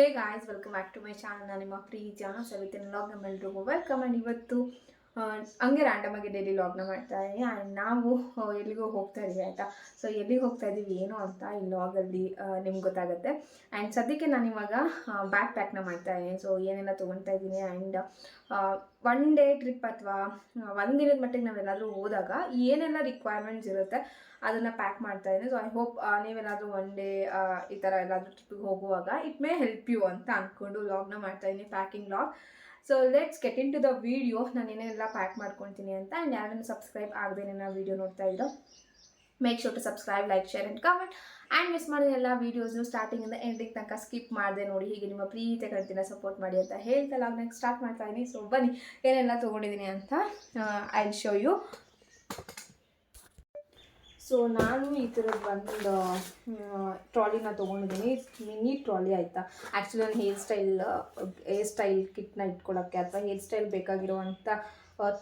Hey guys welcome back to my channel ನಿಮ್ಮ ಪ್ರೀತಿಯ. ಸವಿತಿನ. ಲಾಗ್ ನಮ್ಮೆಲ್ರಿಗೂ ವೆಲ್ಕಮ್ ಆ್ಯಂಡ್ ಇವತ್ತು ಹಂಗೆ ರ್ಯಾಂಡಮ್ ಆಗಿ ಡೈಲಿ ಲಾಗ್ನ ಮಾಡ್ತಾ ಇದ್ದೀನಿ. ಆ್ಯಂಡ್ ನಾವು ಎಲ್ಲಿಗೂ ಹೋಗ್ತಾ ಇದೀವಿ ಆಯಿತಾ? ಸೊ ಎಲ್ಲಿಗೆ ಹೋಗ್ತಾ ಇದ್ದೀವಿ, ಏನು ಅಂತ ಈ ಲಾಗಲ್ಲಿ ನಿಮ್ಗೆ ಗೊತ್ತಾಗುತ್ತೆ. ಆ್ಯಂಡ್ ಸದ್ಯಕ್ಕೆ ನಾನು ಇವಾಗ ಬ್ಯಾಕ್ ಪ್ಯಾಕ್ನ ಮಾಡ್ತಾ ಇದ್ದೀನಿ. ಸೊ ಏನೆಲ್ಲ ತೊಗೊಳ್ತಾ ಇದ್ದೀನಿ. ಆ್ಯಂಡ್ ಒನ್ ಡೇ ಟ್ರಿಪ್ ಅಥವಾ ಒಂದು ದಿನದ ಮಟ್ಟಿಗೆ ನಾವೆಲ್ಲಾದರೂ ಹೋದಾಗ ಏನೆಲ್ಲ ರಿಕ್ವೈರ್ಮೆಂಟ್ಸ್ ಇರುತ್ತೆ ಅದನ್ನು ಪ್ಯಾಕ್ ಮಾಡ್ತಾ ಇದ್ದೀನಿ. ಸೊ ಐ ಹೋಪ್ ನೀವೆಲ್ಲಾದರೂ ಒನ್ ಡೇ ಈ ಥರ ಎಲ್ಲಾದರೂ ಟ್ರಿಪ್ಪಿಗೆ ಹೋಗುವಾಗ ಇಟ್ ಮೇ ಹೆಲ್ಪ್ ಯು ಅಂತ ಅಂದ್ಕೊಂಡು ಲಾಗ್ನ ಮಾಡ್ತಾ ಇದ್ದೀನಿ packing vlog so let's get into the video ನಾನು ಏನೇನೆಲ್ಲ ಪ್ಯಾಕ್ ಮಾಡ್ಕೊತೀನಿ ಅಂತ. ಆ್ಯಂಡ್ ಯಾರನ್ನು ಸಬ್ಸ್ಕ್ರೈಬ್ ಆಗದೆ ನನ್ನ ವೀಡಿಯೋ ನೋಡ್ತಾ ಇದ್ದೋ make sure to subscribe like share and comment and miss ಮಾಡಿದ ಎಲ್ಲ ವೀಡಿಯೋಸ್ನು ಸ್ಟಾರ್ಟಿಂಗಿಂದ ಎಂಡಿಂಗ್ ತನಕ ಸ್ಕಿಪ್ ಮಾಡಿದೆ ನೋಡಿ. ಹೀಗೆ ನಿಮ್ಮ ಪ್ರೀತಿ ಕಳ್ತಿನ ಸಪೋರ್ಟ್ ಮಾಡಿ ಅಂತ ಹೇಳ್ತಾ ಲಾಗ್ನಾಗ ಸ್ಟಾರ್ಟ್ ಮಾಡ್ತಾ ಇದ್ದೀನಿ ಸೊ ಬನ್ನಿ. ಏನೆಲ್ಲ ತೊಗೊಂಡಿದ್ದೀನಿ ಅಂತ ಐ ಶೋ ಯು ಸೊ ನಾನು ಈ ಥರದ್ದು ಒಂದು ಟ್ರಾಲಿನ ತೊಗೊಂಡಿದ್ದೀನಿ. ಮಿನಿ ಟ್ರಾಲಿ ಆಯಿತಾ? ಆ್ಯಕ್ಚುಲಿ ನಾನು ಹೇರ್ ಸ್ಟೈಲ್ ಹೇರ್ ಸ್ಟೈಲ್ ಕಿಟ್ನ ಇಟ್ಕೊಳ್ಳೋಕ್ಕೆ ಅಥವಾ ಹೇರ್ ಸ್ಟೈಲ್ ಬೇಕಾಗಿರುವಂಥ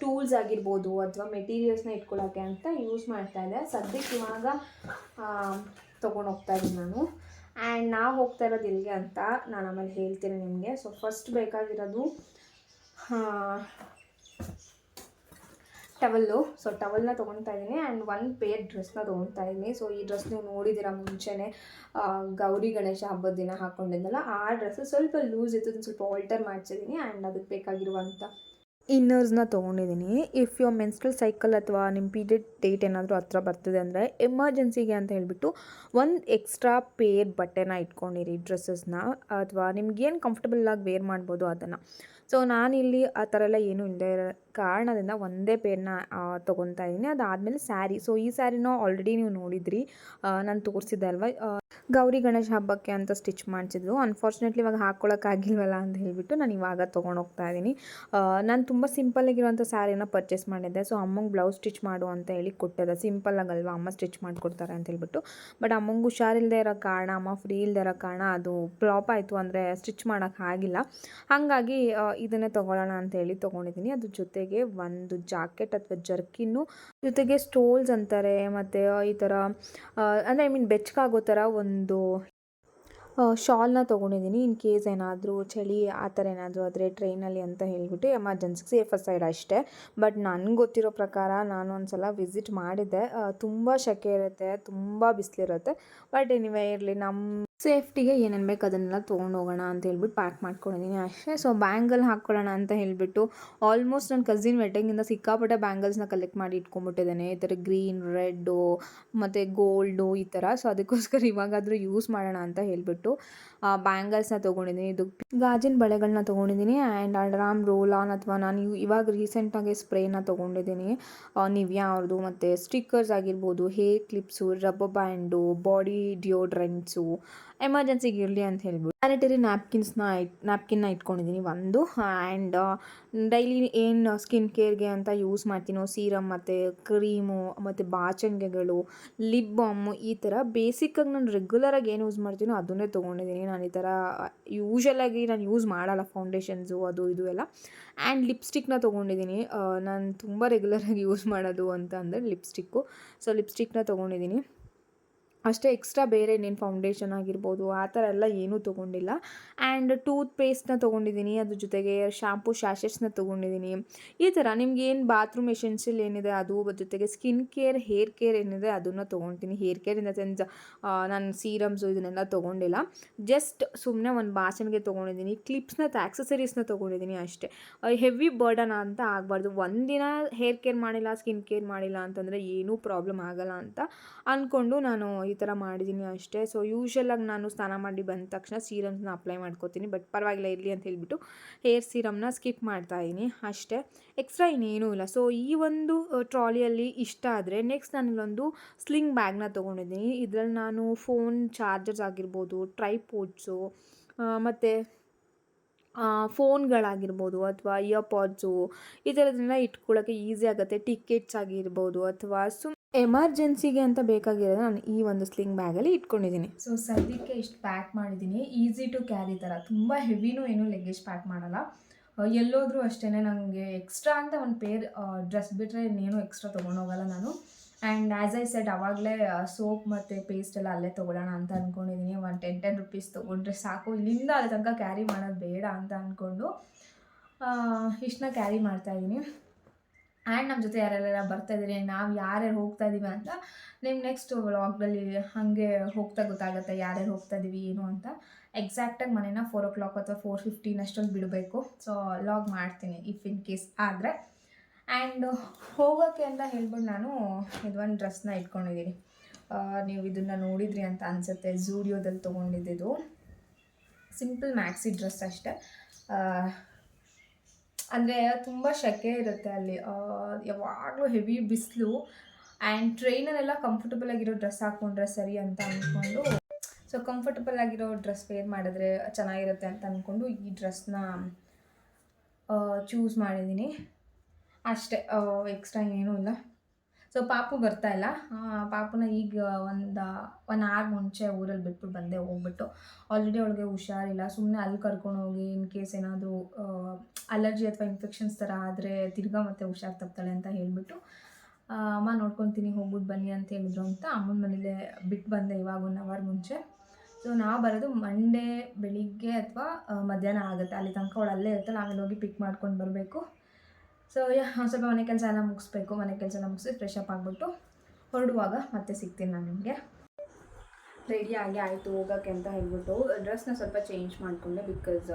ಟೂಲ್ಸ್ ಆಗಿರ್ಬೋದು ಅಥವಾ ಮೆಟೀರಿಯಲ್ಸ್ನ ಇಟ್ಕೊಳ್ಳೋಕ್ಕೆ ಅಂತ ಯೂಸ್ ಮಾಡ್ತಾ ಇದ್ದೆ. ಸದ್ಯಕ್ಕೆ ಇವಾಗ ತೊಗೊಂಡು ಹೋಗ್ತಾ ಇದ್ದೀನಿ ನಾನು. ಆ್ಯಂಡ್ ನಾವು ಹೋಗ್ತಾ ಇರೋದು ಎಲ್ಲಿಗೆ ಅಂತ ನಾನು ಆಮೇಲೆ ಹೇಳ್ತೀನಿ ನಿಮಗೆ. ಸೊ ಫಸ್ಟ್ ಬೇಕಾಗಿರೋದು ಟವಲ್ಲು. ಸೊ ಟವಲ್ನ ತೊಗೊತಾ ಇದ್ದೀನಿ. ಆ್ಯಂಡ್ ಒನ್ ಪೇರ್ ಡ್ರೆಸ್ನ ತೊಗೊತಾ ಇದ್ದೀನಿ. ಸೊ ಈ ಡ್ರೆಸ್ ನೀವು ನೋಡಿದ್ದೀರಾ ಮುಂಚೆನೇ ಗೌರಿ ಗಣೇಶ ಹಬ್ಬದ ದಿನ ಹಾಕ್ಕೊಂಡಿದ್ದಲ್ಲ ಆ ಡ್ರೆಸ್ ಸ್ವಲ್ಪ ಲೂಸ್ ಇತ್ತು ಸ್ವಲ್ಪ ಆಲ್ಟರ್ ಮಾಡ್ಸಿದ್ದೀನಿ ಆ್ಯಂಡ್ ಅದಕ್ಕೆ ಬೇಕಾಗಿರುವಂಥ ಇನ್ನರ್ಸ್ನ ತೊಗೊಂಡಿದ್ದೀನಿ ಇಫ್ ಯುವರ್ ಮೆನ್ಸ್ಟ್ರಲ್ ಸೈಕಲ್ ಅಥವಾ ನಿಮ್ಮ ಪೀರಿಯಡ್ ಡೇಟ್ ಏನಾದರೂ ಹತ್ರ ಬರ್ತದೆ ಅಂದರೆ ಎಮರ್ಜೆನ್ಸಿಗೆ ಅಂತ ಹೇಳಿಬಿಟ್ಟು ಒಂದು ಎಕ್ಸ್ಟ್ರಾ ಪೇರ್ ಬಟ್ಟೆನ ಇಟ್ಕೊಂಡಿರಿ ಡ್ರೆಸ್ಸಸ್ನ ಅಥವಾ ನಿಮ್ಗೇನು ಕಂಫರ್ಟಬಲ್ ಆಗಿ ವೇರ್ ಮಾಡ್ಬೋದು ಅದನ್ನು. ಸೊ ನಾನಿಲ್ಲಿ ಆ ಥರ ಎಲ್ಲ ಏನೂ ಇಲ್ಲದೆ ಕಾರಣದಿಂದ ಒಂದೇ ಪೇರ್ನ ತೊಗೊತಾ ಇದ್ದೀನಿ. ಅದಾದಮೇಲೆ ಸ್ಯಾರಿ. ಸೊ ಈ ಸ್ಯಾರಿನೂ ಆಲ್ರೆಡಿ ನೀವು ನೋಡಿದ್ರಿ. ನಾನು ತೋರಿಸಿದ್ದೆ ಅಲ್ವಾ? ಗೌರಿ ಗಣೇಶ ಹಬ್ಬಕ್ಕೆ ಅಂತ ಸ್ಟಿಚ್ ಮಾಡಿಸಿದ್ರು. ಅನ್ಫಾರ್ಚುನೇಟ್ಲಿ ಇವಾಗ ಹಾಕ್ಕೊಳ್ಳೋಕ್ಕಾಗಿಲ್ವಲ್ಲ ಅಂತ ಹೇಳಿಬಿಟ್ಟು ನಾನು ಇವಾಗ ತೊಗೊಂಡು ಹೋಗ್ತಾ ಇದ್ದೀನಿ. ನಾನು ತುಂಬ ಸಿಂಪಲ್ಲಾಗಿರುವಂಥ ಸ್ಯಾರಿನ ಪರ್ಚೇಸ್ ಮಾಡಿದ್ದೆ. ಸೊ ಅಮ್ಮಂಗೆ ಬ್ಲೌಸ್ ಸ್ಟಿಚ್ ಮಾಡು ಅಂತ ಹೇಳಿ ಕೊಟ್ಟಿದ್ದೆ ಸಿಂಪಲ್ ಆಗಲ್ವಾ? ಅಮ್ಮ ಸ್ಟಿಚ್ ಮಾಡಿಕೊಡ್ತಾರೆ ಅಂತ ಹೇಳ್ಬಿಟ್ಟು. ಬಟ್ ಅಮ್ಮಂಗೆ ಹುಷಾರಿಲ್ಲದೆ ಇರೋ ಕಾರಣ, ಅಮ್ಮ ಫ್ರೀ ಇಲ್ಲದೆ ಇರೋ ಕಾರಣ ಅದು ಫ್ಲಾಪ್ ಆಯಿತು ಅಂದರೆ ಸ್ಟಿಚ್ ಮಾಡೋಕ್ಕಾಗಿಲ್ಲ ಹಾಗಾಗಿ ಇದನ್ನೇ ತೊಗೊಳ್ಳೋಣ ಅಂತ ಹೇಳಿ ತೊಗೊಂಡಿದ್ದೀನಿ. ಅದ್ರ ಜೊತೆಗೆ ಒಂದು ಜಾಕೆಟ್ ಅಥವಾ ಜರ್ಕಿನ್ನು ಜೊತೆಗೆ ಸ್ಟೋಲ್ಸ್ ಅಂತಾರೆ. ಮತ್ತು ಈ ಥರ ಅಂದರೆ ಐ ಮೀನ್ ಬೆಚ್ಚಗಾಗೋ ಥರ ಒಂದು ಶಾಲ್ನ ತೊಗೊಂಡಿದ್ದೀನಿ. ಇನ್ ಕೇಸ್ ಏನಾದರೂ ಚಳಿ ಆ ಥರ ಏನಾದರೂ ಆದರೆ ಟ್ರೈನಲ್ಲಿ ಅಂತ ಹೇಳ್ಬಿಟ್ಟು ಎಮರ್ಜೆನ್ಸಿಗೆ ಸೇಫ್ ಸೈಡ್ ಅಷ್ಟೇ. ಬಟ್ ನನಗೆ ಗೊತ್ತಿರೋ ಪ್ರಕಾರ ನಾನು ಒಂದು ಸಲ ವಿಸಿಟ್ ಮಾಡಿದ್ದೆ. ತುಂಬ ಸೆಕೆ ಇರುತ್ತೆ, ತುಂಬ ಬಿಸಿಲಿರುತ್ತೆ. ಬಟ್ ಎನಿವೇ ಇರಲಿ ನಮ್ಮ ಸೇಫ್ಟಿಗೆ ಏನೇನು ಬೇಕು ಅದನ್ನೆಲ್ಲ ತೊಗೊಂಡು ಹೋಗೋಣ ಅಂತ ಹೇಳ್ಬಿಟ್ಟು ಪ್ಯಾಕ್ ಮಾಡ್ಕೊಂಡಿದ್ದೀನಿ ಅಷ್ಟೇ. ಸೊ ಬ್ಯಾಂಗಲ್ ಹಾಕ್ಕೊಳ್ಳೋಣ ಅಂತ ಹೇಳಿಬಿಟ್ಟು ಆಲ್ಮೋಸ್ಟ್ ನನ್ನ ಕಸಿನ್ ವೆಡ್ಡಿಂಗಿಂದ ಸಿಕ್ಕಾಪಟ್ಟೆ ಬ್ಯಾಂಗಲ್ಸ್ನ ಕಲೆಕ್ಟ್ ಮಾಡಿ ಇಟ್ಕೊಂಬಿಟ್ಟಿದ್ದೇನೆ ಈ ಥರ ಗ್ರೀನ್ ರೆಡ್ಡು ಮತ್ತು ಗೋಲ್ಡು ಈ ಥರ ಸೊ ಅದಕ್ಕೋಸ್ಕರ ಇವಾಗಾದರೂ ಯೂಸ್ ಮಾಡೋಣ ಅಂತ ಹೇಳಿಬಿಟ್ಟು ಬ್ಯಾಂಗಲ್ಸ್ನ ತೊಗೊಂಡಿದ್ದೀನಿ. ಇದು ಗಾಜಿನ ಬಳೆಗಳನ್ನ ತೊಗೊಂಡಿದ್ದೀನಿ ಆ್ಯಂಡ್ ಅಲ್ರಾಮ್ ರೋಲ್ ಆನ್ ಅಥವಾ ನಾನು ಇವ್- ಇವಾಗ ರೀಸೆಂಟಾಗಿ ಸ್ಪ್ರೇನ ತೊಗೊಂಡಿದ್ದೀನಿ. ನಿವ್ಯಾ ಅವ್ರದ್ದು ಮತ್ತು ಸ್ಟಿಕ್ಕರ್ಸ್ ಆಗಿರ್ಬೋದು hair clips rubber band body deodorants ಎಮರ್ಜೆನ್ಸಿಗೆ ಇರಲಿ ಅಂತ ಹೇಳ್ಬಿಟ್ಟು. ಸ್ಯಾನಿಟರಿ ನ್ಯಾಪ್ಕಿನ್ಸ್ನ ಇಟ್ ನ್ಯಾಪ್ಕಿನ್ನ ಇಟ್ಕೊಂಡಿದ್ದೀನಿ ಒಂದು. ಆ್ಯಂಡ್ ಡೈಲಿ ಏನು ಸ್ಕಿನ್ ಕೇರ್ಗೆ ಅಂತ ಯೂಸ್ ಮಾಡ್ತೀನೋ ಸೀರಮ್ ಮತ್ತು ಕ್ರೀಮು ಮತ್ತು ಬಾಚಂಗೆಗಳು ಲಿಪ್ ಬಾಮು ಈ ಥರ ಬೇಸಿಕ್ಕಾಗಿ ನಾನು ರೆಗ್ಯುಲರಾಗಿ ಏನು ಯೂಸ್ ಮಾಡ್ತೀನೋ ಅದನ್ನೇ ತೊಗೊಂಡಿದ್ದೀನಿ ನಾನು ಈ ಥರ ಯೂಶಲಾಗಿ ನಾನು ಯೂಸ್ ಮಾಡಲ್ಲ ಫೌಂಡೇಶನ್ಸು ಅದು ಇದು ಎಲ್ಲ. ಆ್ಯಂಡ್ ಲಿಪ್ಸ್ಟಿಕ್ನ ತೊಗೊಂಡಿದ್ದೀನಿ ನಾನು ತುಂಬ ರೆಗ್ಯುಲರಾಗಿ ಯೂಸ್ ಮಾಡೋದು ಅಂತ ಅಂದರೆ ಲಿಪ್ಸ್ಟಿಕ್ಕು ಸೊ ಲಿಪ್ಸ್ಟಿಕ್ನ ತೊಗೊಂಡಿದ್ದೀನಿ ಅಷ್ಟೇ ಎಕ್ಸ್ಟ್ರಾ ಬೇರೆ ಇನ್ನೇನು ಫೌಂಡೇಶನ್ ಆಗಿರ್ಬೋದು, ಆ ಥರ ಎಲ್ಲ ಏನೂ ತೊಗೊಂಡಿಲ್ಲ. ಆ್ಯಂಡ್ ಟೂತ್ ಪೇಸ್ಟ್ನ ತೊಗೊಂಡಿದ್ದೀನಿ, ಅದ್ರ ಜೊತೆಗೆ ಶ್ಯಾಂಪು ಶಾಶಸ್ನ ತೊಗೊಂಡಿದ್ದೀನಿ. ಈ ಥರ ನಿಮ್ಗೆ ಏನು ಬಾತ್ರೂಮ್ ಎಸೆನ್ಷಿಯಲ್ ಏನಿದೆ ಅದು ಜೊತೆಗೆ ಸ್ಕಿನ್ ಕೇರ್ ಹೇರ್ ಕೇರ್ ಏನಿದೆ ಅದನ್ನು ತೊಗೊಳ್ತೀನಿ ಹೇರ್ ಕೇರ್ ಇಂದ ಸೆನ್ಸ್ ನಾನು ಸೀರಮ್ಸು ಇದನ್ನೆಲ್ಲ ತೊಗೊಂಡಿಲ್ಲ. ಜಸ್ಟ್ ಸುಮ್ಮನೆ ಒಂದು ಬಾಸನ್ಗೆ ತೊಗೊಂಡಿದ್ದೀನಿ. ಕ್ಲಿಪ್ಸ್ನ ಆ್ಯಕ್ಸಸರೀಸ್ನ ತೊಗೊಂಡಿದ್ದೀನಿ ಅಷ್ಟೇ. ಹೆವಿ ಬರ್ಡನ್ ಅಂತ ಆಗಬಾರ್ದು. ಒಂದಿನ ಹೇರ್ ಕೇರ್ ಮಾಡಿಲ್ಲ ಸ್ಕಿನ್ ಕೇರ್ ಮಾಡಿಲ್ಲ ಅಂತಂದರೆ ಏನೂ ಪ್ರಾಬ್ಲಮ್ ಆಗಲ್ಲ ಅಂತ ಅಂದ್ಕೊಂಡು ನಾನು ಈ ಥರ ಮಾಡಿದ್ದೀನಿ ಅಷ್ಟೇ. ಸೊ ಯೂಶ್ವಲಾಗಿ ನಾನು ಸ್ನಾನ ಮಾಡಿ ಬಂದ ತಕ್ಷಣ ಸೀರಮ್ಸ್ನ ಅಪ್ಲೈ ಮಾಡ್ಕೋತೀನಿ. ಬಟ್ ಪರವಾಗಿಲ್ಲ, ಇರಲಿ ಅಂತ ಹೇಳಿಬಿಟ್ಟು ಹೇರ್ ಸೀರಮ್ನ ಸ್ಕಿಪ್ ಮಾಡ್ತಾ ಇದ್ದೀನಿ ಅಷ್ಟೇ. ಎಕ್ಸ್ಟ್ರಾ ಇನ್ನೇನೂ ಇಲ್ಲ. ಸೊ ಈ ಒಂದು ಟ್ರಾಲಿಯಲ್ಲಿ ಇಷ್ಟ ಆದರೆ ನೆಕ್ಸ್ಟ್ ನಾನು ಇಲ್ಲೊಂದು ಸ್ಲಿಂಗ್ ಬ್ಯಾಗ್ನ ತೊಗೊಂಡಿದ್ದೀನಿ. ಇದರಲ್ಲಿ ನಾನು ಫೋನ್ ಚಾರ್ಜರ್ಸ್ ಆಗಿರ್ಬೋದು ಟ್ರೈಪೋಡ್ಸು ಮತ್ತು ಫೋನ್ಗಳಾಗಿರ್ಬೋದು ಅಥವಾ ಇಯರ್ಪಾಡ್ಸು ಈ ಥರದನ್ನೆಲ್ಲ ಇಟ್ಕೊಳ್ಳೋಕ್ಕೆ ಈಸಿ ಆಗುತ್ತೆ. ಟಿಕೆಟ್ಸ್ ಆಗಿರ್ಬೋದು ಅಥವಾ ಸುಮ್ ಎಮರ್ಜೆನ್ಸಿಗೆ ಅಂತ ಬೇಕಾಗಿರೋದು ನಾನು ಈ ಒಂದು ಸ್ಲಿಂಗ್ ಬ್ಯಾಗಲ್ಲಿ ಇಟ್ಕೊಂಡಿದ್ದೀನಿ. ಸೊ ಸದ್ಯಕ್ಕೆ ಇಷ್ಟು ಪ್ಯಾಕ್ ಮಾಡಿದ್ದೀನಿ. ಈಸಿ ಟು ಕ್ಯಾರಿ ಥರ ತುಂಬ ಹೆವಿನೂ ಏನು ಲಗೇಜ್ ಪ್ಯಾಕ್ ಮಾಡಲ್ಲ. ಎಲ್ಲೋದ್ರೂ ಅಷ್ಟೇ ನನಗೆ ಎಕ್ಸ್ಟ್ರಾ ಅಂತ ಒಂದು ಪೇರ್ ಡ್ರೆಸ್ ಬಿಟ್ಟರೆ ಇನ್ನೇನು ಎಕ್ಸ್ಟ್ರಾ ತೊಗೊಂಡೋಗಲ್ಲ ನಾನು. ಆ್ಯಂಡ್ ಆ್ಯಸ್ ಐ ಸೆಡ್ ಅವಾಗಲೇ ಸೋಪ್ ಮತ್ತು ಪೇಸ್ಟ್ ಎಲ್ಲ ಅಲ್ಲೇ ತೊಗೊಳ್ಳೋಣ ಅಂತ ಅಂದ್ಕೊಂಡಿದ್ದೀನಿ ಒಂದು ಟೆನ್ ಟೆನ್ ರುಪೀಸ್ ತೊಗೊಂಡ್ರೆ ಸಾಕು. ಇಲ್ಲಿಂದ ಅಲ್ಲಿ ತನಕ ಕ್ಯಾರಿ ಮಾಡೋದು ಬೇಡ ಅಂತ ಅಂದ್ಕೊಂಡು ಇಷ್ಟನ್ನ ಕ್ಯಾರಿ ಮಾಡ್ತಾಯಿದ್ದೀನಿ ಆ್ಯಂಡ್ ನಮ್ಮ ಜೊತೆ ಯಾರ್ಯಾರ ಬರ್ತಾ ಇದ್ದೀರಿ, ನಾವು ಯಾರ್ಯಾರು ಹೋಗ್ತಾ ಇದ್ದೀವಿ ಅಂತ ನಿಮ್ಮ ನೆಕ್ಸ್ಟ್ ವ್ಲಾಗ್ದಲ್ಲಿ ಹಾಗೆ ಹೋಗ್ತಾ ಗೊತ್ತಾಗುತ್ತೆ ಯಾರ್ಯಾರು ಹೋಗ್ತಾ ಇದ್ದೀವಿ ಏನು ಅಂತ. ಎಕ್ಸಾಕ್ಟಾಗಿ ಮನೇನ ಫೋರ್ ಓ ಕ್ಲಾಕ್ ಅಥವಾ ಫೋರ್ ಫಿಫ್ಟೀನ್ ಅಷ್ಟೊಂದು ಬಿಡಬೇಕು. ಸೊ ಲಾಗ್ ಮಾಡ್ತೀನಿ ಇಫ್ ಇನ್ ಕೇಸ್ ಆದರೆ. ಆ್ಯಂಡ್ ಹೋಗೋಕ್ಕೆ ಅಂತ ಹೇಳ್ಬಿಟ್ಟು ನಾನು ಇದೊಂದು ಡ್ರೆಸ್ನ ಇಟ್ಕೊಂಡಿದ್ದೀನಿ ನೀವು ಇದನ್ನು ನೋಡಿದ್ರಿ ಅಂತ ಅನಿಸುತ್ತೆ ಝೂಡಿಯೋದಲ್ಲಿ ತೊಗೊಂಡಿದ್ದು ಸಿಂಪಲ್ ಮ್ಯಾಕ್ಸಿ ಡ್ರೆಸ್ ಅಷ್ಟೇ. ಅಂದರೆ ತುಂಬ ಸೆಕೆ ಇರುತ್ತೆ ಅಲ್ಲಿ. ಯಾವಾಗಲೂ ಹೆವಿ ಬಿಸಿಲು ಆ್ಯಂಡ್ ಟ್ರೈನಲ್ಲೆಲ್ಲ ಕಂಫರ್ಟಬಲ್ ಆಗಿರೋ ಡ್ರೆಸ್ ಹಾಕ್ಕೊಂಡ್ರೆ ಸರಿ ಅಂತ ಅಂದ್ಕೊಂಡು ಸೊ ಕಂಫರ್ಟಬಲ್ ಆಗಿರೋ ಡ್ರೆಸ್ ವೇರ್ ಮಾಡಿದ್ರೆ ಚೆನ್ನಾಗಿರುತ್ತೆ ಅಂತ ಅಂದ್ಕೊಂಡು ಈ ಡ್ರೆಸ್ನ ಚೂಸ್ ಮಾಡಿದ್ದೀನಿ. ಅಷ್ಟೇ ಎಕ್ಸ್ಟ್ರಾ ಏನೂ ಇಲ್ಲ. ಸೊ ಪಾಪು ಬರ್ತಾ ಇಲ್ಲ. ಪಾಪುನ ಈಗ ಒಂದು ಒನ್ ಅವರ್ ಮುಂಚೆ ಊರಲ್ಲಿ ಬಿಟ್ಬಿಟ್ಟು ಬಂದೆ, ಹೋಗ್ಬಿಟ್ಟು. ಆಲ್ರೆಡಿ ಅವಳಿಗೆ ಹುಷಾರಿಲ್ಲ. ಸುಮ್ಮನೆ ಅಲ್ಲಿ ಕರ್ಕೊಂಡು ಹೋಗಿ ಇನ್ ಕೇಸ್ ಏನಾದರೂ ಅಲರ್ಜಿ ಅಥವಾ ಇನ್ಫೆಕ್ಷನ್ಸ್ ಥರ ಆದರೆ ತಿರ್ಗಾ ಮತ್ತೆ ಹುಷಾರು ತಪ್ತಾಳೆ ಅಂತ ಹೇಳಿಬಿಟ್ಟು ಅಮ್ಮ ನೋಡ್ಕೊತೀನಿ ಹೋಗ್ಬಿಟ್ಟು ಬನ್ನಿ ಅಂತ ಹೇಳಿದ್ರು ಅಂತ ಅಮ್ಮನ ಮನೇಲೆ ಬಿಟ್ಟು ಬಂದೆ ಇವಾಗ ಒನ್ ಅವರ್ ಮುಂಚೆ. ಸೊ ನಾವು ಬರೋದು ಮಂಡೇ ಬೆಳಿಗ್ಗೆ ಅಥವಾ ಮಧ್ಯಾಹ್ನ ಆಗುತ್ತೆ. ಅಲ್ಲಿ ತನಕ ಅವಳು ಅಲ್ಲೇ ಇರ್ತಾಳೆ, ಆಮೇಲೆ ಹೋಗಿ ಪಿಕ್ ಮಾಡ್ಕೊಂಡು ಬರಬೇಕು. ಸೊ ಒಂದು ಸ್ವಲ್ಪ ಮನೆ ಕೆಲಸ ಎಲ್ಲ ಮುಗಿಸ್ಬೇಕು. ಮನೆ ಕೆಲಸ ಎಲ್ಲ ಮುಗಿಸಿ ಫ್ರೆಶ್ ಅಪ್ ಆಗಿಬಿಟ್ಟು ಹೊರಡುವಾಗ ಮತ್ತೆ ಸಿಗ್ತೀನಿ ನಾನು ನಿಮಗೆ. ರೆಡಿ ಆಗಿ ಆಯಿತು, ಹೋಗೋಕ್ಕೆ ಅಂತ ಹೇಳ್ಬಿಟ್ಟು ಡ್ರೆಸ್ನ ಸ್ವಲ್ಪ ಚೇಂಜ್ ಮಾಡಿಕೊಂಡೆ ಬಿಕಾಸ್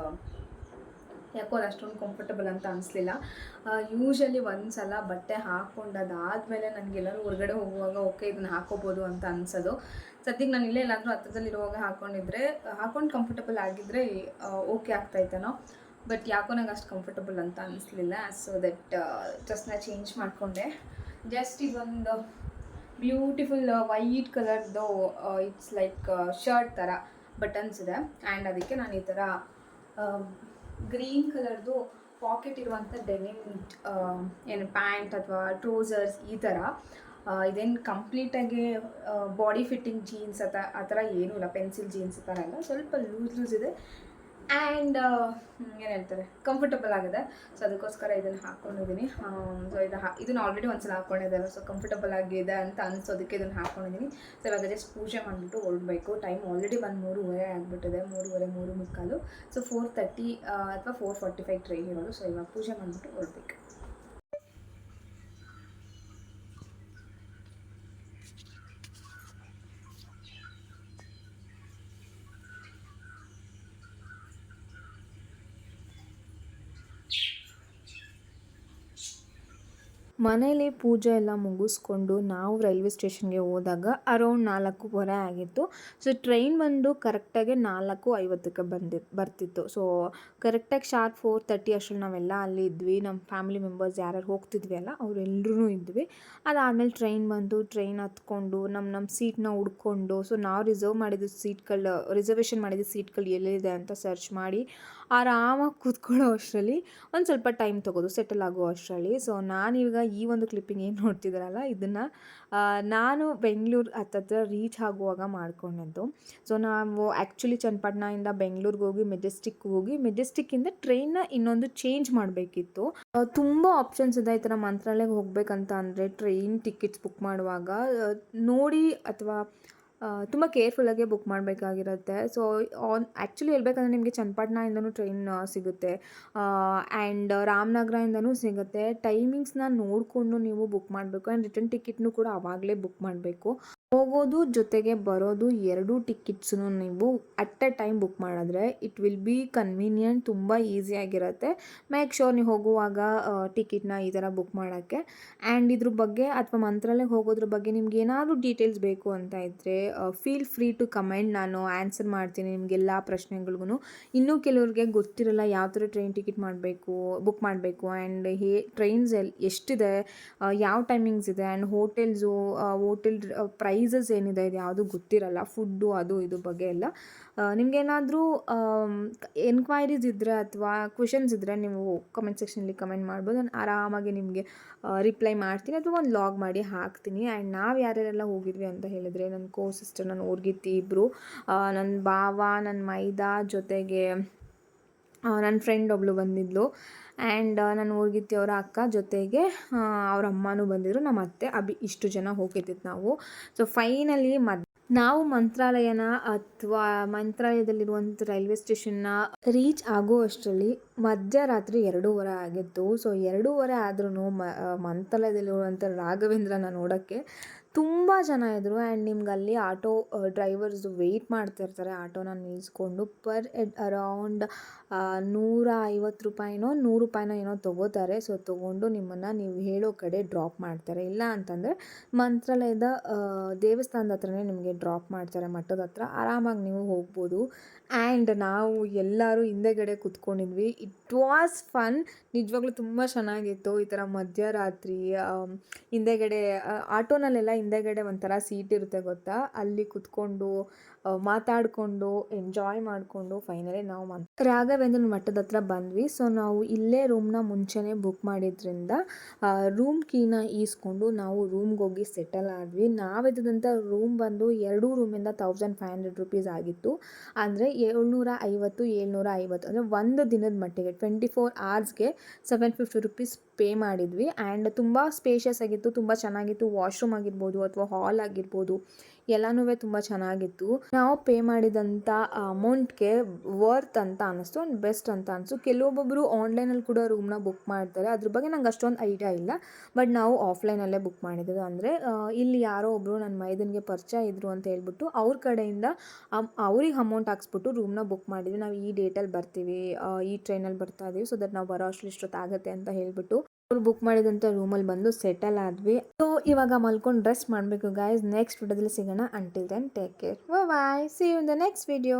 ಯಾಕೋ ಅದು ಅಷ್ಟೊಂದು ಕಂಫರ್ಟಬಲ್ ಅಂತ ಅನಿಸ್ಲಿಲ್ಲ. ಯೂಶಲಿ ಒಂದು ಸಲ ಬಟ್ಟೆ ನನಗೆ ನನಗೆಲ್ಲರೂ ಹೊರಗಡೆ ಹೋಗುವಾಗ ಓಕೆ ಇದನ್ನ ಹಾಕೋಬೋದು ಅಂತ ಅನ್ಸೋದು. ಸದ್ಯಕ್ಕೆ ನಾನು ಇಲ್ಲೇ ಎಲ್ಲಾದರೂ ಹತ್ತಿರದಲ್ಲಿರುವಾಗ ಹಾಕ್ಕೊಂಡಿದ್ರೆ ಹಾಕೊಂಡು ಕಂಫರ್ಟಬಲ್ ಆಗಿದ್ದರೆ ಓಕೆ ಆಗ್ತಾಯಿತ್ತೇನೋ ಬಟ್ ಯಾಕೋ ನಂಗೆ ಅಷ್ಟು ಕಂಫರ್ಟಬಲ್ ಅಂತ ಅನಿಸ್ಲಿಲ್ಲ. ಸೊ ದಟ್ ಡ್ರೆಸ್ನ ಚೇಂಜ್ ಮಾಡಿಕೊಂಡೆ. ಜಸ್ಟ್ ಇದೊಂದು ಬ್ಯೂಟಿಫುಲ್ ವೈಟ್ ಕಲರ್ದು ಇಟ್ಸ್ ಲೈಕ್ ಶರ್ಟ್ ಥರ ಬಟನ್ಸ್ ಇದೆ. ಆ್ಯಂಡ್ ಅದಕ್ಕೆ ನಾನು ಈ ಥರ ಗ್ರೀನ್ ಕಲರ್ದು ಪಾಕೆಟ್ ಇರುವಂಥ ಡೆನಿಮ್ ಏನು ಪ್ಯಾಂಟ್ ಅಥವಾ ಟ್ರೌಸರ್ಸ್ ಈ ಥರ ಆ, ಇದೇನು ಕಂಪ್ಲೀಟಾಗಿ ಬಾಡಿ ಫಿಟ್ಟಿಂಗ್ ಜೀನ್ಸ್ ಅಥ ಆ ಥರ ಏನೂ ಇಲ್ಲ. ಪೆನ್ಸಿಲ್ ಜೀನ್ಸ್ ಥರ ಎಲ್ಲ. ಸ್ವಲ್ಪ ಲೂಸ್ ಲೂಸ್ ಇದೆ. ಆ್ಯಂಡ್ ಏನು ಹೇಳ್ತಾರೆ? ಕಂಫರ್ಟಬಲ್ ಆಗಿದೆ. ಸೊ ಅದಕ್ಕೋಸ್ಕರ ಇದನ್ನು ಹಾಕ್ಕೊಂಡಿದ್ದೀನಿ ಸೊ ಇದು ಹಾ ಇದನ್ನು ಆಲ್ರೆಡಿ ಒಂದ್ಸಲ ಹಾಕ್ಕೊಂಡಿದ್ದಲ್ಲ ಸೊ ಕಂಫರ್ಟಬಲ್ ಆಗಿದೆ ಅಂತ ಅನ್ಸೋದಕ್ಕೆ ಇದನ್ನು ಹಾಕ್ಕೊಂಡಿದ್ದೀನಿ ಸೊ ಇವಾಗ ಜಸ್ಟ್ ಪೂಜೆ ಮಾಡಿಬಿಟ್ಟು ಹೊರಡಬೇಕು. ಟೈಮ್ ಆಲ್ರೆಡಿ ಬಂದು ಮೂರುವರೆ ಆಗಿಬಿಟ್ಟಿದೆ. ಮೂರುವರೆ, ಮೂರು ಮುಕ್ಕಾಲು. ಸೊ ಫೋರ್ ತರ್ಟಿ ಅಥವಾ ಫೋರ್ ಫಾರ್ಟಿ ಫೈವ್ ಟ್ರೈನ್ ಇರೋದು. ಸೊ ಇವಾಗ ಪೂಜೆ ಮಾಡಿಬಿಟ್ಟು ಹೊರಡ್ಬೇಕು. ಮನೇಲಿ ಪೂಜೆ ಎಲ್ಲ ಮುಗಿಸ್ಕೊಂಡು ನಾವು ರೈಲ್ವೆ ಸ್ಟೇಷನ್ಗೆ ಹೋದಾಗ ಅರೌಂಡ್ ನಾಲ್ಕೂವರೆ ಆಗಿತ್ತು. ಸೊ ಟ್ರೈನ್ ಬಂದು ಕರೆಕ್ಟಾಗಿ ನಾಲ್ಕು ಐವತ್ತಕ್ಕೆ ಬಂದಿ, ಬರ್ತಿತ್ತು. ಸೊ ಕರೆಕ್ಟಾಗಿ ಶಾರ್ಪ್ ಫೋರ್ ತರ್ಟಿ ಅಷ್ಟರಲ್ಲಿ ನಾವೆಲ್ಲ ಅಲ್ಲಿ ಇದ್ವಿ. ನಮ್ಮ ಫ್ಯಾಮಿಲಿ ಮೆಂಬರ್ಸ್ ಯಾರ್ಯಾರು ಹೋಗ್ತಿದ್ವಿ ಅಲ್ಲ ಅವರೆಲ್ಲರೂ ಇದ್ವಿ. ಅದಾದಮೇಲೆ ಟ್ರೈನ್ ಬಂದು ಟ್ರೈನ್ ಹತ್ಕೊಂಡು ನಮ್ಮ ನಮ್ಮ ಸೀಟ್ನ ಹುಡ್ಕೊಂಡು ಸೊ ನಾವು ರಿಸರ್ವ್ ಮಾಡಿದ ಸೀಟ್ಗಳು ರಿಸರ್ವೇಷನ್ ಮಾಡಿದ ಸೀಟ್ಗಳು ಎಲ್ಲಿದೆ ಅಂತ ಸರ್ಚ್ ಮಾಡಿ ಆರಾಮಾಗಿ ಕೂತ್ಕೊಳ್ಳೋ ಅಷ್ಟರಲ್ಲಿ ಒಂದು ಸ್ವಲ್ಪ ಟೈಮ್ ತೊಗೋದು ಸೆಟಲ್ ಆಗೋ ಅಷ್ಟರಲ್ಲಿ. ಸೊ ನಾನೀಗ ಈ ಒಂದು ಕ್ಲಿಪ್ಪಿಂಗ್ ಏನು ನೋಡ್ತಿದ್ದಾರಲ್ಲ ಇದನ್ನು ನಾನು ಬೆಂಗಳೂರು ಹತ್ತತ್ರ ರೀಚ್ ಆಗುವಾಗ ಮಾಡ್ಕೊಂಡದ್ದು. ಸೊ ನಾವು ಆ್ಯಕ್ಚುಲಿ ಚನ್ನಪಟ್ಟಣದಿಂದ ಬೆಂಗಳೂರಿಗೆ ಹೋಗಿ ಮೆಜೆಸ್ಟಿಕ್ ಹೋಗಿ ಮೆಜೆಸ್ಟಿಕ್ಕಿಂದ ಟ್ರೈನ್ನ ಇನ್ನೊಂದು ಚೇಂಜ್ ಮಾಡಬೇಕಿತ್ತು. ತುಂಬ ಆಪ್ಷನ್ಸ್ ಇದೆ ಈ ಥರ ಮಂತ್ರಾಲಯಕ್ಕೆ ಹೋಗ್ಬೇಕಂತ ಅಂದರೆ ಟ್ರೈನ್ ಟಿಕೆಟ್ಸ್ ಬುಕ್ ಮಾಡುವಾಗ. ನೋಡಿ, ಅಥವಾ ತುಂಬ ಕೇರ್ಫುಲ್ಲಾಗೆ ಬುಕ್ ಮಾಡಬೇಕಾಗಿರುತ್ತೆ. ಸೊ ಆನ್ ಆ್ಯಕ್ಚುಲಿ ಹೇಳ್ಬೇಕಂದ್ರೆ ನಿಮಗೆ ಚನ್ನಪಟ್ಟಣದಿಂದನೂ ಟ್ರೈನ್ ಸಿಗುತ್ತೆ. ಆ್ಯಂಡ್ ರಾಮನಗರದಿಂದನೂ ಸಿಗುತ್ತೆ. ಟೈಮಿಂಗ್ಸ್ನ ನೋಡಿಕೊಂಡು ನೀವು ಬುಕ್ ಮಾಡಬೇಕು. ಆ್ಯಂಡ್ ರಿಟರ್ನ್ ಟಿಕೆಟ್ನು ಕೂಡ ಆವಾಗಲೇ ಬುಕ್ ಮಾಡಬೇಕು. ಹೋಗೋದು, ಜೊತೆಗೆ ಬರೋದು ಎರಡೂ ಟಿಕೆಟ್ಸನ್ನು ನೀವು ಅಟ್ ಎ ಟೈಮ್ ಬುಕ್ ಮಾಡಿದ್ರೆ ಇಟ್ ವಿಲ್ ಬಿ ಕನ್ವೀನಿಯಂಟ್, ತುಂಬ ಈಸಿಯಾಗಿರುತ್ತೆ ಮೇಕ್ ಶೋರ್ ನೀವು ಹೋಗುವಾಗ ಟಿಕೆಟ್ನ ಈ ಥರ ಬುಕ್ ಮಾಡೋಕ್ಕೆ. ಆ್ಯಂಡ್ ಇದ್ರ ಬಗ್ಗೆ ಅಥವಾ ಮಂತ್ರಾಲಯಕ್ಕೆ ಹೋಗೋದ್ರ ಬಗ್ಗೆ ನಿಮ್ಗೆ ಏನಾದರೂ ಡೀಟೇಲ್ಸ್ ಬೇಕು ಅಂತ ಇದ್ದರೆ ಫೀಲ್ ಫ್ರೀ ಟು ಕಮೆಂಟ್. ನಾನು ಆನ್ಸರ್ ಮಾಡ್ತೀನಿ ನಿಮಗೆಲ್ಲ ಪ್ರಶ್ನೆಗಳಿಗೂ ಇನ್ನೂ ಕೆಲವ್ರಿಗೆ ಗೊತ್ತಿರಲ್ಲ ಯಾವ ಥರ ಟ್ರೈನ್ ಟಿಕೆಟ್ ಮಾಡಬೇಕು, ಬುಕ್ ಮಾಡಬೇಕು. ಆ್ಯಂಡ್ ಹೇ, ಟ್ರೈನ್ಸ್ ಎಲ್ಲಿ ಎಷ್ಟಿದೆ ಯಾವ ಟೈಮಿಂಗ್ಸ್ ಇದೆ. ಆ್ಯಂಡ್ ಹೋಟೆಲ್ಸು ಹೋಟೆಲ್ ಪ್ರೈಸಸ್ ಏನಿದೆ ಇದು ಯಾವುದು ಗೊತ್ತಿರಲ್ಲ, ಫುಡ್ಡು ಅದು ಇದು ಬಗ್ಗೆ ಎಲ್ಲ. ನಿಮಗೇನಾದರೂ ಎನ್ಕ್ವೈರೀಸ್ ಇದ್ದರೆ ಅಥವಾ ಕ್ವೆಶನ್ಸ್ ಇದ್ದರೆ ನೀವು ಕಮೆಂಟ್ ಸೆಕ್ಷನಲ್ಲಿ ಕಮೆಂಟ್ ಮಾಡ್ಬೋದು. ನಾನು ಆರಾಮಾಗಿ ನಿಮಗೆ ರಿಪ್ಲೈ ಮಾಡ್ತೀನಿ. ಅಥವಾ ಒಂದು ಲಾಗ್ ಮಾಡಿ ಹಾಕ್ತೀನಿ. ಆ್ಯಂಡ್ ನಾವು ಯಾರ್ಯಾರೆಲ್ಲ ಹೋಗಿದ್ವಿ ಅಂತ ಹೇಳಿದರೆ ನನ್ನ ಕೋ ಸಿಸ್ಟರ್ ನನ್ನ ಊರ್ಗಿತ್ತಿ ಇಬ್ಬರು ನನ್ನ ಭಾವ ನನ್ನ ಮೈದಾ ಜೊತೆಗೆ ನನ್ನ ಫ್ರೆಂಡ್ ಒಬ್ಳು ಬಂದಿದ್ಲು. ಆ್ಯಂಡ್ ನನ್ನ ಊರ್ಗಿತ್ತಿ ಅವರ ಅಕ್ಕ ಜೊತೆಗೆ ಅವ್ರ ಅಮ್ಮನೂ ಬಂದಿದ್ರು. ನಮ್ಮ ಅತ್ತೆ ಅಭಿ ಇಷ್ಟು ಜನ ಹೋಗಿದ್ದಿದ್ದು ನಾವು. ಸೊ ಫೈನಲಿ ಮದ್, ನಾವು ಮಂತ್ರಾಲಯನ ಅಥವಾ ಮಂತ್ರಾಲಯದಲ್ಲಿರುವಂಥ ರೈಲ್ವೆ ಸ್ಟೇಷನ್ನ ರೀಚ್ ಆಗೋ ಅಷ್ಟರಲ್ಲಿ ಮಧ್ಯರಾತ್ರಿ ಎರಡೂವರೆ ಆಗಿತ್ತು. ಸೊ ಎರಡೂವರೆ ಆದ್ರೂ ಮ ಮಂತ್ರಾಲಯದಲ್ಲಿರುವಂಥ ರಾಘವೇಂದ್ರನ ನೋಡೋಕ್ಕೆ ತುಂಬ ಜನ ಇದ್ದರು ಆ್ಯಂಡ್ ನಿಮ್ಗೆ ಅಲ್ಲಿ ಆಟೋ ಡ್ರೈವರ್ಸ್ ವೆಯ್ಟ್ ಮಾಡ್ತಿರ್ತಾರೆ ಆಟೋನ ನಿಲ್ಲಿಸ್ಕೊಂಡು ಪರ್ ಎಡ್ ಅರೌಂಡ್ ನೂರ ಐವತ್ತು ರೂಪಾಯಿನೋ, ನೂರು ರೂಪಾಯಿನೋ ಏನೋ ತೊಗೋತಾರೆ. ಸೊ, ತೊಗೊಂಡು ನಿಮ್ಮನ್ನು ನೀವು ಹೇಳೋ ಕಡೆ ಡ್ರಾಪ್ ಮಾಡ್ತಾರೆ. ಇಲ್ಲ ಅಂತಂದರೆ ಮಂತ್ರಾಲಯದ ದೇವಸ್ಥಾನದ ಹತ್ರನೇ ನಿಮಗೆ ಡ್ರಾಪ್ ಮಾಡ್ತಾರೆ, ಮಠದ ಹತ್ರ. ಆರಾಮಾಗಿ ನೀವು ಹೋಗ್ಬೋದು. ಆ್ಯಂಡ್ ನಾವು ಎಲ್ಲರೂ ಹಿಂದೆಗಡೆ ಕುತ್ಕೊಂಡಿದ್ವಿ. ಇಟ್ ವಾಸ್ ಫನ್ ನಿಜವಾಗ್ಲೂ ತುಂಬ ಚೆನ್ನಾಗಿತ್ತು. ಈ ಥರ ಮಧ್ಯರಾತ್ರಿ ಹಿಂದೆಗಡೆ ಆಟೋನಲ್ಲೆಲ್ಲ ಹಿಂದೆಗಡೆ ಒಂಥರ ಸೀಟ್ ಇರುತ್ತೆ ಗೊತ್ತಾ? ಅಲ್ಲಿ ಕುತ್ಕೊಂಡು ಮಾತಾಡಿಕೊಂಡು ಎಂಜಾಯ್ ಮಾಡಿಕೊಂಡು ಫೈನಲಿ ನಾವು ರಾಘವೇಂದ್ರನ ಮಠದ ಹತ್ರ ಬಂದ್ವಿ. ಸೊ ನಾವು ಇಲ್ಲೇ ರೂಮ್ನ ಮುಂಚೆನೇ ಬುಕ್ ಮಾಡಿದ್ರಿಂದ ರೂಮ್ ಕೀನ ಈಸ್ಕೊಂಡು ನಾವು ರೂಮ್ಗೆ ಹೋಗಿ ಸೆಟಲ್ ಆದ್ವಿ. ನಾವಿದ್ದಂಥ ರೂಮ್ ಬಂದು ಎರಡೂ ರೂಮಿಂದ ತೌಸಂಡ್ ಫೈವ್ ಹಂಡ್ರೆಡ್ ರುಪೀಸ್ ಆಗಿತ್ತು. ಅಂದರೆ ಏಳ್ನೂರ ಐವತ್ತು ಏಳ್ನೂರ ಐವತ್ತು, ಅಂದರೆ ಒಂದು ದಿನದ ಮಟ್ಟಿಗೆ ಟ್ವೆಂಟಿ ಫೋರ್ ಅವರ್ಸ್ಗೆ ಸೆವೆನ್ ಫಿಫ್ಟಿ ರುಪೀಸ್ ಪೇ ಮಾಡಿದ್ವಿ. ಆ್ಯಂಡ್ ತುಂಬ ಸ್ಪೇಷಿಯಸ್ ಆಗಿತ್ತು, ತುಂಬ ಚೆನ್ನಾಗಿತ್ತು ವಾಶ್ರೂಮ್ ಆಗಿರ್ಬೋದು ಅಥವಾ ಹಾಲ್ ಆಗಿರ್ಬೋದು ಎಲ್ಲನೂ ತುಂಬ ಚೆನ್ನಾಗಿತ್ತು. ನಾವು ಪೇ ಮಾಡಿದಂಥ ಅಮೌಂಟ್ಗೆ ವರ್ತ್ ಅಂತ ಅನ್ನಿಸ್ತು ಆ್ಯಂಡ್ ಬೆಸ್ಟ್ ಅಂತ ಅನಿಸ್ತು. ಕೆಲವೊಬ್ಬೊಬ್ಬರು ಆನ್ಲೈನಲ್ಲಿ ಕೂಡ ರೂಮ್ನ ಬುಕ್ ಮಾಡ್ತಾರೆ. ಅದ್ರ ಬಗ್ಗೆ ನಂಗೆ ಅಷ್ಟೊಂದು ಐಡಿಯಾ ಇಲ್ಲ. ಬಟ್ ನಾವು ಆಫ್ಲೈನಲ್ಲೇ ಬುಕ್ ಮಾಡಿದ್ದು. ಅಂದರೆ ಇಲ್ಲಿ ಯಾರೋ ಒಬ್ಬರು ನನ್ನ ಮೈದನಿಗೆ ಪರಿಚಯ ಇದ್ದರು ಅಂತ ಹೇಳ್ಬಿಟ್ಟು ಅವ್ರ ಕಡೆಯಿಂದ ಅವ್ರಿಗೆ ಅಮೌಂಟ್ ಹಾಕ್ಸ್ಬಿಟ್ಟು ರೂಮ್ನ ಬುಕ್ ಮಾಡಿದ್ವಿ. ನಾವು ಈ ಡೇಟಲ್ಲಿ ಬರ್ತೀವಿ ಈ ಟ್ರೈನಲ್ಲಿ ಬರ್ತಾ ಇದ್ದೀವಿ ಸೊ ದಟ್ ನಾವು ಬರೋ ಅಷ್ಟು ಇಷ್ಟೊತ್ತಾಗುತ್ತೆ ಅಂತ ಹೇಳ್ಬಿಟ್ಟು ಅವ್ರು ಬುಕ್ ಮಾಡಿದಂಥ ರೂಮಲ್ಲಿ ಬಂದು ಸೆಟಲ್ ಆದ್ವಿ. ಸೊ ಇವಾಗ ಮಲ್ಕೊಂಡು ಡ್ರೆಸ್ ಮಾಡಬೇಕು ಗಾಯ್ಸ್ ನೆಕ್ಸ್ಟ್ ವಿಡಿಯೋದಲ್ಲಿ ಸಿಗೋಣ. Until then take care bye see you in the next video